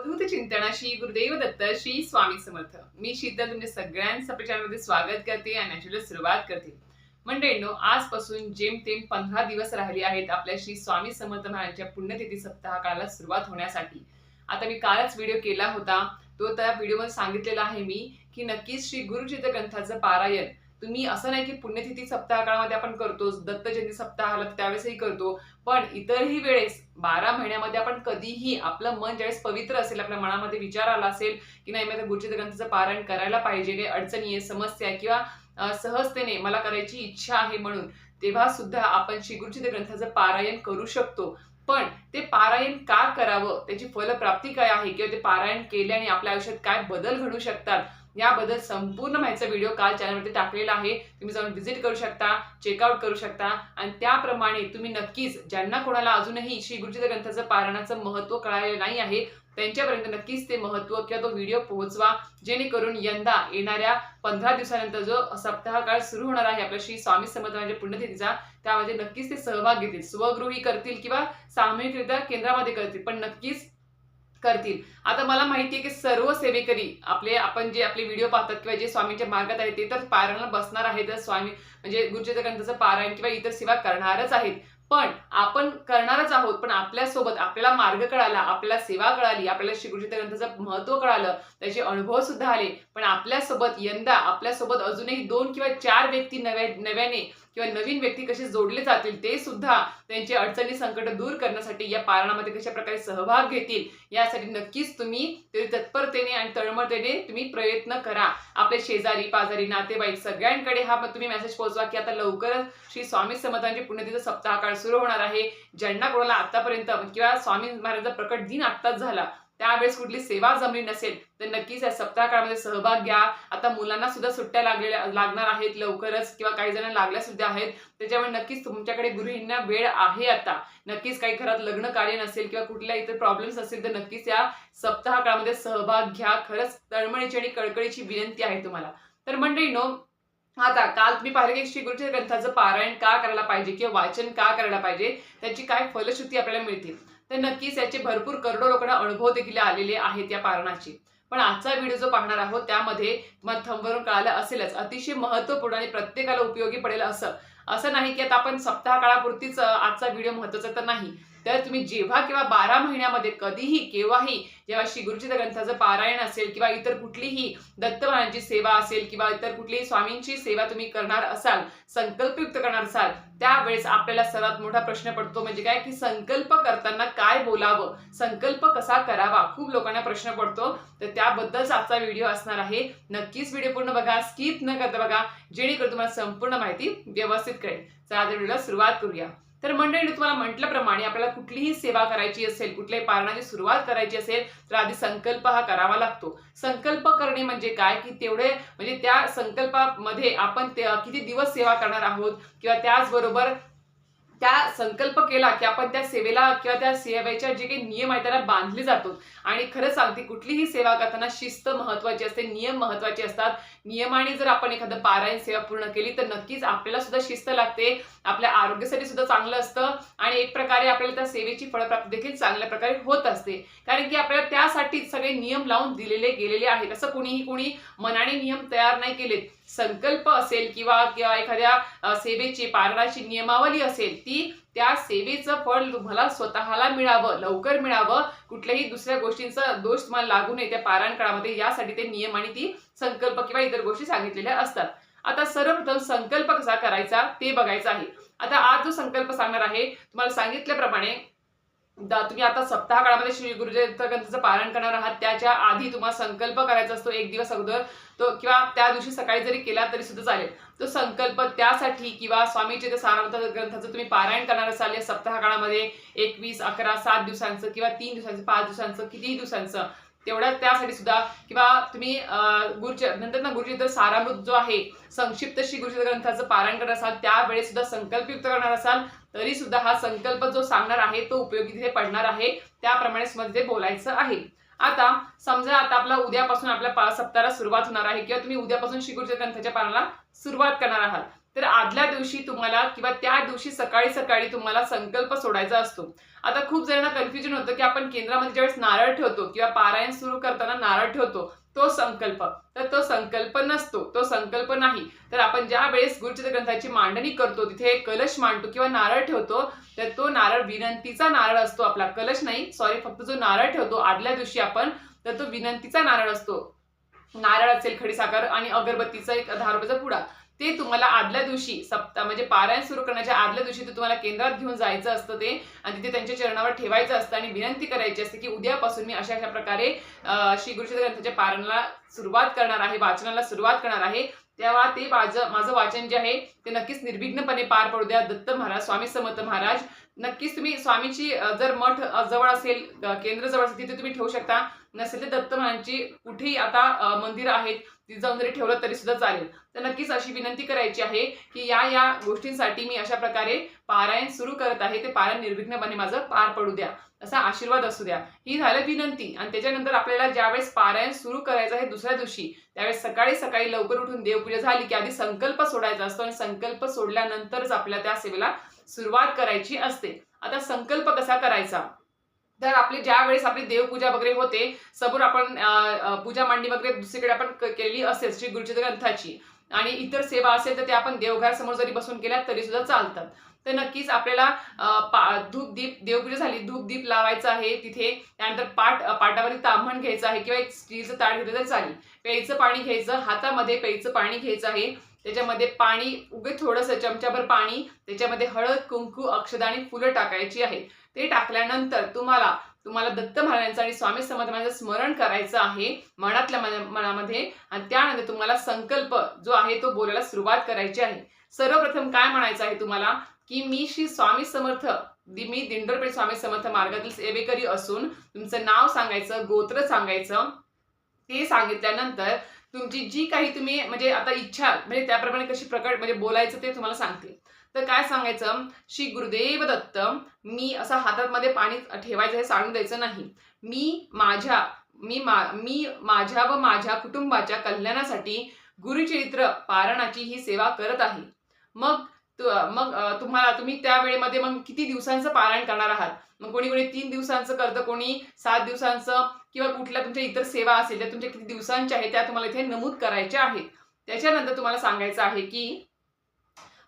अवधूत चिंतनाशी श्री गुरुदेव दत्त श्री स्वामी समर्थ. मी शीतल तुमच्या सगळ्यांचं प्रचारमध्ये स्वागत करते आणि ॲक्च्युली सुरुवात करते. मंडळींनो आजपासून जेमतेम पंधरा दिवस राहिले आहेत आपल्या श्री स्वामी समर्थ महाराजांच्या पुण्यतिथी सप्ताह काळाला सुरुवात होण्यासाठी. आता मी कालच व्हिडिओ केला होता. तो त्या व्हिडिओमध्ये सांगितलेला आहे मी की नक्कीच श्री गुरुचित ग्रंथाचं पारायण तुम्ही असं नाही की पुण्यतिथी सप्ताह काळामध्ये आपण करतो दत्त जयंती सप्ताहाला त्यावेळेसही करतो. पण इतरही वेळेस बारा महिन्यामध्ये आपण कधीही आपलं मन ज्यावेळेस पवित्र असेल आपल्या मनामध्ये विचार आला असेल की नाही मला गुरुजी गुरुचित ग्रंथाचं पारायण करायला पाहिजे काही अडचणी आहे समस्या आहे किंवा सहजतेने मला करायची इच्छा आहे म्हणून तेव्हा सुद्धा आपण श्री ग्रंथाचं पारायण करू शकतो. पण ते पारायण का करावं? त्याची फलप्राप्ती काय आहे? किंवा ते पारायण केल्याने आपल्या आयुष्यात काय बदल घडू शकतात? याबद्दल संपूर्ण माहितीचा व्हिडिओ काल चॅनलवरती टाकलेला आहे. तुम्ही जाऊन व्हिजिट करू शकता चेकआउट करू शकता. आणि त्याप्रमाणे तुम्ही नक्कीच ज्यांना कोणाला अजूनही श्री गुरुजी ग्रंथाचं पारणाचं महत्त्व कळालेलं नाही आहे त्यांच्यापर्यंत नक्कीच ते महत्त्व किंवा तो व्हिडिओ पोहोचवा. जेणेकरून यंदा येणाऱ्या पंधरा दिवसानंतर जो सप्ताह काळ सुरू होणार आहे आपल्या श्री स्वामी समर्थांच्या पुण्यतिथीचा त्यामध्ये नक्कीच ते सहभाग घेतील. स्वगृही करतील किंवा सामूहिकरित्या केंद्रामध्ये करतील. पण नक्कीच करतील. आता मला माहिती आहे की सर्व सेवेकरी आपले आपण जे आपले व्हिडिओ पाहतात किंवा जे स्वामींच्या मार्गात आहेत ते तर पारायणाला बसणार आहेत स्वामी म्हणजे गुरुचित ग्रंथाचं पारायण किंवा इतर सेवा करणारच आहेत. पण आपण करणारच आहोत पण आपल्यासोबत आपल्याला मार्ग कळाला आपल्याला सेवा कळाली आपल्याला श्री ग्रंथाचं महत्त्व कळालं त्याचे अनुभव सुद्धा आले. पण आपल्यासोबत यंदा आपल्यासोबत अजूनही दोन किंवा चार व्यक्ती नव्या नव्याने किंवा नवीन व्यक्ती कसे जोडले जातील ते सुद्धा त्यांची अडचणी संकट दूर करण्यासाठी या पारणामध्ये कशा प्रकारे सहभाग घेतील यासाठी नक्कीच तुम्ही ते तत्परतेने आणि तळमळतेने तुम्ही प्रयत्न करा. आपले शेजारी पाजारी नातेवाईक सगळ्यांकडे हा तुम्ही मेसेज पोहोचवा की आता लवकरच श्री स्वामी समर्थांची पुण्यतिथी सप्ताह काळ सुरू होणार आहे. ज्यांना कोणाला आतापर्यंत किंवा स्वामी महाराजांचा प्रकट दिन आत्ताच झाला त्यावेळेस कुठली सेवा जमली नसेल तर नक्कीच या सप्ताह काळामध्ये सहभाग घ्या. आता मुलांना सुद्धा सुट्ट्या लागलेल्या लागणार आहेत लवकरच किंवा काही जण लागल्या सुद्धा आहेत. त्याच्यामुळे नक्कीच तुमच्याकडे गृहिणींना वेळ आहे आता. नक्कीच काही घरात लग्न कार्य नसेल किंवा कुठल्या इतर प्रॉब्लेम्स असतील तर नक्कीच या सप्ताह काळामध्ये सहभाग घ्या. खरंच तळमळीची आणि कळकळीची विनंती आहे तुम्हाला. तर मंडळीनो आता काल तुम्ही पाहिलं की श्री गुरुच्या ग्रंथाचं पारायण का करायला पाहिजे किंवा वाचन का करायला पाहिजे त्याची काय फलश्रुती आपल्याला मिळतील? तर नक्कीच याचे भरपूर करोडो लोकांना अनुभव देखील आलेले आहेत या पारणाची. पण आजचा व्हिडिओ जो पाहणार आहोत त्यामध्ये तुम्हाला थंबवरून कळालं असेलच. अतिशय महत्त्वपूर्ण आणि प्रत्येकाला उपयोगी पडेल असं. असं नाही की आता आपण सप्ताह काळापुरतीच आजचा व्हिडिओ महत्त्वाचा तर नाही. तर तुम्ही जेव्हा किंवा बारा महिन्यामध्ये कधीही केव्हाही जेव्हा श्री गुरुचित ग्रंथाचं पारायण असेल किंवा इतर कुठलीही दत्तवानांची सेवा असेल किंवा इतर कुठलीही स्वामींची सेवा तुम्ही करणार असाल संकल्पयुक्त करणार असाल त्यावेळेस आपल्याला सर्वात मोठा प्रश्न पडतो म्हणजे काय? की संकल्प करताना काय बोलावं? संकल्प कसा करावा? खूप लोकांना प्रश्न पडतो. तर त्याबद्दलच आजचा व्हिडिओ असणार आहे. नक्कीच व्हिडिओ पूर्ण बघा स्किप न करता बघा जेणेकरून तुम्हाला संपूर्ण माहिती व्यवस्थित कळेल. चला व्हिडिओला सुरुवात करूया. तर मंडळी तुम्हाला म्हटल्याप्रमाणे आपल्याला कुठलीही सेवा करायची असेल कुठल्याही पारणाची सुरुवात करायची असेल तर आधी संकल्प हा करावा लागतो. संकल्प करणे म्हणजे काय? की तेवढे म्हणजे त्या संकल्पामध्ये आपण किती दिवस सेवा करणार आहोत किंवा त्याचबरोबर त्या संकल्प केला की आपण त्या सेवेला किंवा त्या सेवेच्या जे काही नियम आहेत त्याला बांधले जातो. आणि खरंच सांगते कुठलीही सेवा करताना शिस्त महत्वाची असते नियम महत्त्वाचे असतात. नियमाने जर आपण एखादं पारायण सेवा पूर्ण केली तर नक्कीच आपल्याला सुद्धा शिस्त लागते. आपल्या आरोग्यासाठी सुद्धा चांगलं असतं. आणि एक प्रकारे आपल्याला त्या सेवेची फळप्राप्ती देखील चांगल्या प्रकारे होत असते. कारण की आपल्याला त्यासाठी सगळे नियम लावून दिलेले गेलेले आहेत. असं कुणीही कुणी मनाने नियम तयार नाही केलेत. संकल्प असेल किंवा किंवा एखाद्या सेवेची पारणाची नियमावली असेल ती त्या सेवेचं फळ तुम्हाला स्वतःला मिळावं लवकर मिळावं. कुठल्याही दुसऱ्या गोष्टींचा दोष तुम्हाला लागू नये त्या पारायण काळामध्ये यासाठी ते नियम आणि ती संकल्प किंवा इतर गोष्टी सांगितलेल्या असतात. आता सर्वप्रथम संकल्प कसा करायचा ते बघायचं आहे. आता आज जो संकल्प सांगणार आहे तुम्हाला सांगितल्याप्रमाणे तुम्ही आता सप्ताह काळामध्ये श्री गुरुजयंत ग्रंथाचं पालन करणार आहात. त्याच्या आधी तुम्हाला संकल्प करायचा असतो एक दिवस अगोदर. तो किंवा त्या दिवशी सकाळी जरी केला तरी सुद्धा चालेल. तो संकल्प त्यासाठी किंवा स्वामीचे ते सारांथ ग्रंथाचं तुम्ही पारायण करणार असाल या सप्ताह काळामध्ये एकवीस अकरा सात दिवसांचं किंवा तीन दिवसांचं पाच दिवसांचं कितीही दिवसांचं. तेवढ्या त्यासाठी सुद्धा किंवा तुम्ही अं, नंतर ना गुरुजी सारामृत जो आहे संक्षिप्त श्री गुरुजी ग्रंथाचं पारायण करणार असाल त्यावेळेस सुद्धा संकल्पयुक्त करणार असाल. तरी सुद्धा हा संकल्प जो सांगणार आहे तो उपयोगी तिथे पडणार आहे. त्याप्रमाणे मध्ये बोलायचं आहे. आता समजा आता आपला उद्यापासून आपल्या सप्ताहाला सुरुवात होणार आहे किंवा तुम्ही उद्यापासून श्री ग्रंथाच्या पानाला सुरुवात करणार आहात. तर आदल्या दिवशी तुम्हाला किंवा त्या दिवशी सकाळी सकाळी तुम्हाला संकल्प सोडायचा असतो. आता खूप जणांना कन्फ्युजन होतं की आपण केंद्रामध्ये ज्यावेळेस नारळ ठेवतो किंवा पारायण सुरू करताना नारळ ठेवतो तो संकल्प. तर तो संकल्प नसतो तो संकल्प नाही. तर आपण ज्या वेळेस गुरुचित्र ग्रंथाची मांडणी करतो तिथे एक कलश मांडतो किंवा नारळ ठेवतो तर तो नारळ विनंतीचा नारळ असतो आपला. कलश नाही सॉरी फक्त जो नारळ ठेवतो आदल्या दिवशी आपण तर तो विनंतीचा नारळ असतो. नारळ असेल खडीसाखर आणि अगरबत्तीचा एक दहा रुपयाचा पुडा. ते तुम्हाला आदल्या दिवशी सप्ताह म्हणजे पारायण सुरू करण्याच्या आदल्या दिवशी ते तुम्हाला केंद्रात घेऊन जायचं असतं ते. आणि तिथे त्यांच्या चरणावर ठेवायचं असतं आणि विनंती करायची असते की उद्यापासून मी अशा अशा प्रकारे श्री गुरुचरित्र ग्रंथाच्या पारायणाला सुरुवात करणार आहे वाचनाला सुरुवात करणार आहे. तेव्हा ते माझं माझं वाचन जे आहे ते नक्कीच निर्विघ्नपणे पार पडू द्या. दत्त महाराज स्वामी समर्थ महाराज. नक्कीच तुम्ही स्वामीची जर मठ जवळ असेल केंद्र जवळ असेल तिथे तुम्ही ठेवू शकता. नसेल तर दत्त कुठेही आता मंदिर मंदिरं आहेत तिथे जाऊन जरी ठेवलं तरी सुद्धा चालेल. तर नक्कीच अशी विनंती करायची आहे की या या गोष्टींसाठी मी अशा प्रकारे पारायण सुरू करत आहे. ते पारायण निर्विघ्नपणे माझं पार पडू द्या. असा आशीर्वाद असू द्या. ही झालं विनंती. आणि त्याच्यानंतर आपल्याला ज्यावेळेस पारायण सुरू करायचं आहे दुसऱ्या दिवशी त्यावेळेस सकाळी सकाळी लवकर उठून देवपूजा झाली की आधी संकल्प सोडायचा असतो आणि संकल्प सोडल्यानंतरच आपल्या त्या सेवेला सुरुवात करायची असते. आता संकल्प कसा करायचा? तर आपली ज्या वेळेस आपली देवपूजा वगैरे होते समोर आपण पूजा मांडणी वगैरे दुसरीकडे आपण केली असेल श्री गुरुचित्र ग्रंथाची आणि इतर सेवा असेल तर ते आपण देवघरासमोर जरी बसून केल्या तरी सुद्धा चालतात. तर नक्कीच आपल्याला पा धूप दीप देवपूजा झाली धूप दीप लावायचं आहे तिथे त्यानंतर पाट पाटावरील तांबण घ्यायचं आहे किंवा एक स्टीलचं ताट घेतलं तर चालेल. प्यायचं पाणी घ्यायचं हातामध्ये प्यायचं पाणी घ्यायचं आहे. त्याच्यामध्ये पाणी उगे थोडंसं चमच्याभर पाणी त्याच्यामध्ये हळद कुंकू अक्षदा आणि फुलं टाकायची आहे ते टाकल्यानंतर तुम्हाला तुम्हाला दत्त महाराजांचं आणि स्वामी समर्थांचं स्मरण करायचं आहे मनातल्या मनामध्ये. आणि त्यानंतर तुम्हाला संकल्प जो आहे तो बोलायला सुरुवात करायची आहे. सर्वप्रथम काय म्हणायचं आहे तुम्हाला? की मी श्री स्वामी समर्थ दि- मी दिंडोरपेठ स्वामी समर्थ मार्गातील सेवेकरी असून तुमचं नाव सांगायचं गोत्र सांगायचं ते सांगितल्यानंतर तुमची जी काही तुम्ही म्हणजे आता इच्छा म्हणजे त्याप्रमाणे कशी प्रकट म्हणजे बोलायचं ते तुम्हाला सांगते. तर काय सांगायचं श्री गुरुदेव दत्त मी असं हातामध्ये पाणी ठेवायचं हे सांगून द्यायचं नाही. मी माझ्या मी मा मी माझ्या व माझ्या कुटुंबाच्या कल्याणासाठी गुरुचरित्र पारणाची ही सेवा करत आहे. मग मग तुम्हाला तुम्ही त्या वेळेमध्ये मग किती दिवसांचं पारायण करणार आहात? मग कोणी कोणी तीन दिवसांचं करतं कोणी सात दिवसांचं किंवा कुठल्या तुमच्या इतर सेवा असेल त्या तुमच्या किती दिवसांच्या आहेत त्या तुम्हाला इथे नमूद करायच्या आहेत. त्याच्यानंतर तुम्हाला सांगायचं आहे की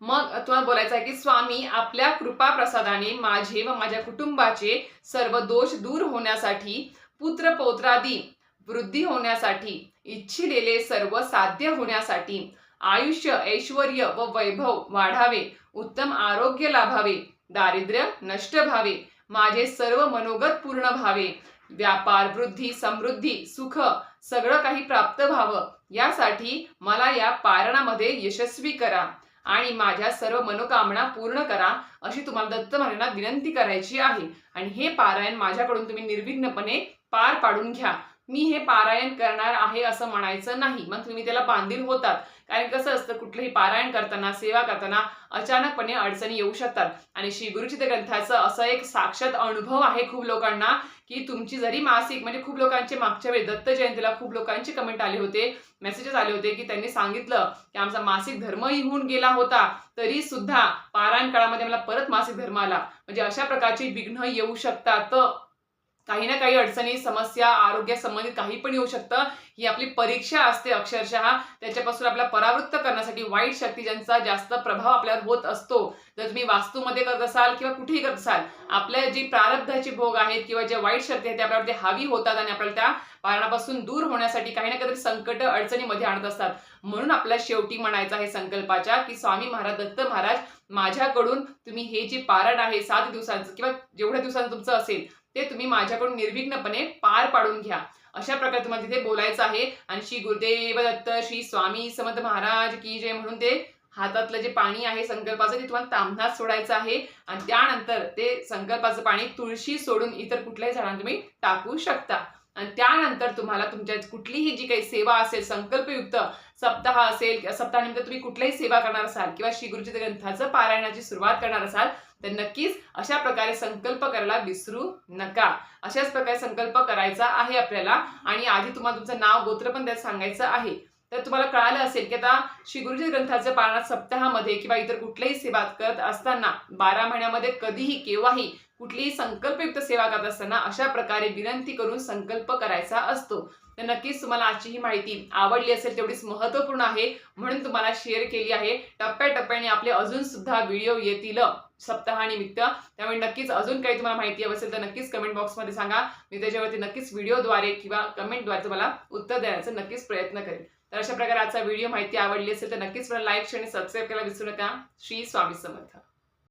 मग तुम्हाला बोलायचं आहे की स्वामी आपल्या कृपा प्रसादाने माझे व माझ्या कुटुंबाचे सर्व दोष दूर होण्यासाठी पुत्र पौत्रादी वृद्धी होण्यासाठी इच्छिलेले सर्व साध्य होण्यासाठी आयुष्य ऐश्वर व वैभव वाढावे उत्तम आरोग्य लाभावे दारिद्र्य नष्ट व्हावे माझे सर्व मनोगत पूर्ण व्हावे व्यापार वृद्धी समृद्धी सुख सगळं काही प्राप्त व्हावं यासाठी मला या पारणामध्ये यशस्वी करा आणि माझ्या सर्व मनोकामना पूर्ण करा अशी तुम्हाला दत्त महाराजांना विनंती करायची आहे. आणि हे पारायण माझ्याकडून तुम्ही निर्विघ्नपणे पार पाडून घ्या. मी हे पारायण करणार आहे असं म्हणायचं नाही. मग तुम्ही त्याला बांधील होतात. कारण कसं असतं कुठलंही पारायण करताना सेवा करताना अचानकपणे अडचणी येऊ शकतात. आणि श्री गुरुचित्र ग्रंथाचं असं एक साक्षात अनुभव आहे खूप लोकांना की तुमची जरी मासिक म्हणजे खूप लोकांचे मागच्या वेळी दत्त जयंतीला खूप लोकांचे कमेंट आले होते मेसेजेस आले होते की त्यांनी सांगितलं की आमचा मासिक धर्मही होऊन गेला होता. तरी सुद्धा पारायण काळामध्ये मला परत मासिक धर्म आला. म्हणजे अशा प्रकारची विघ्न येऊ शकतात. काही ना काही अडचणी समस्या आरोग्य संबंधित काही पण येऊ शकतं. ही आपली परीक्षा असते अक्षरशः. त्याच्यापासून आपल्याला परावृत्त करण्यासाठी वाईट शक्ती ज्यांचा जास्त प्रभाव आपल्यावर होत असतो. जर तुम्ही वास्तूमध्ये करत असाल किंवा कुठेही करत असाल आपल्या जी प्रारब्धाची भोग आहेत किंवा ज्या वाईट शक्ती आहेत त्या आपल्यावरती हावी होतात आणि आपल्याला त्या पारणापासून दूर होण्यासाठी काही ना काहीतरी संकट अडचणीमध्ये आणत असतात. म्हणून आपल्या शेवटी म्हणायचं आहे संकल्पाच्या की स्वामी महाराज दत्त महाराज माझ्याकडून तुम्ही हे जे पारण आहे सात दिवसांचं किंवा जेवढ्या दिवसांचं तुमचं असेल ते तुम्ही माझ्याकडून निर्विघ्नपणे पार पाडून घ्या. अशा प्रकारे तुम्हाला तिथे बोलायचं आहे. आणि श्री गुरुदेव दत्त श्री स्वामी समर्थ महाराज की जय म्हणून ते हातातलं जे पाणी आहे संकल्पाचं ते तुम्हाला तांबणात सोडायचं आहे. आणि त्यानंतर ते संकल्पाचं पाणी तुळशी सोडून इतर कुठल्याही झाडांना तुम्ही टाकू शकता. आणि त्यानंतर तुम्हाला तुमच्या कुठलीही जी काही सेवा असेल संकल्पयुक्त सप्ताह असेल सप्ताहानिमित्त तुम्ही कुठल्याही सेवा करणार असाल किंवा श्री गुरुजी ग्रंथाचं पारायणाची सुरुवात करणार असाल तर नक्कीच अशा प्रकारे संकल्प करायला विसरू नका. अशाच प्रकारे संकल्प करायचा आहे आपल्याला आणि आधी तुम्हाला तुमचं नाव गोत्र पण त्यात सांगायचं आहे. तर तुम्हाला कळालं असेल की आता श्री गुरुजी ग्रंथाचं पारायण सप्ताहामध्ये किंवा इतर कुठल्याही सेवा करत असताना बारा महिन्यामध्ये कधीही केव्हाही कुठलीही संकल्पयुक्त सेवा करत असताना अशा प्रकारे विनंती करून संकल्प करायचा असतो. तर नक्कीच तुम्हाला आजची ही माहिती आवडली असेल तेवढीच महत्त्वपूर्ण आहे म्हणून तुम्हाला शेअर केली आहे. टप्प्याटप्प्याने आपले अजून सुद्धा व्हिडिओ येतील. सप्ताहानिमित्त. त्यामुळे नक्कीच अजून काही तुम्हाला माहिती हवी असेल तर नक्कीच कमेंट बॉक्समध्ये सांगा. मी त्याच्यावरती नक्कीच व्हिडिओद्वारे किंवा कमेंटद्वारे तुम्हाला उत्तर देण्याचा नक्कीच प्रयत्न करेन. तर अशा प्रकारे आजचा व्हिडिओ माहिती आवडली असेल तर नक्कीच मला लाईक आणि सबस्क्राईब करायला विसरू नका. श्री स्वामी समर्थ.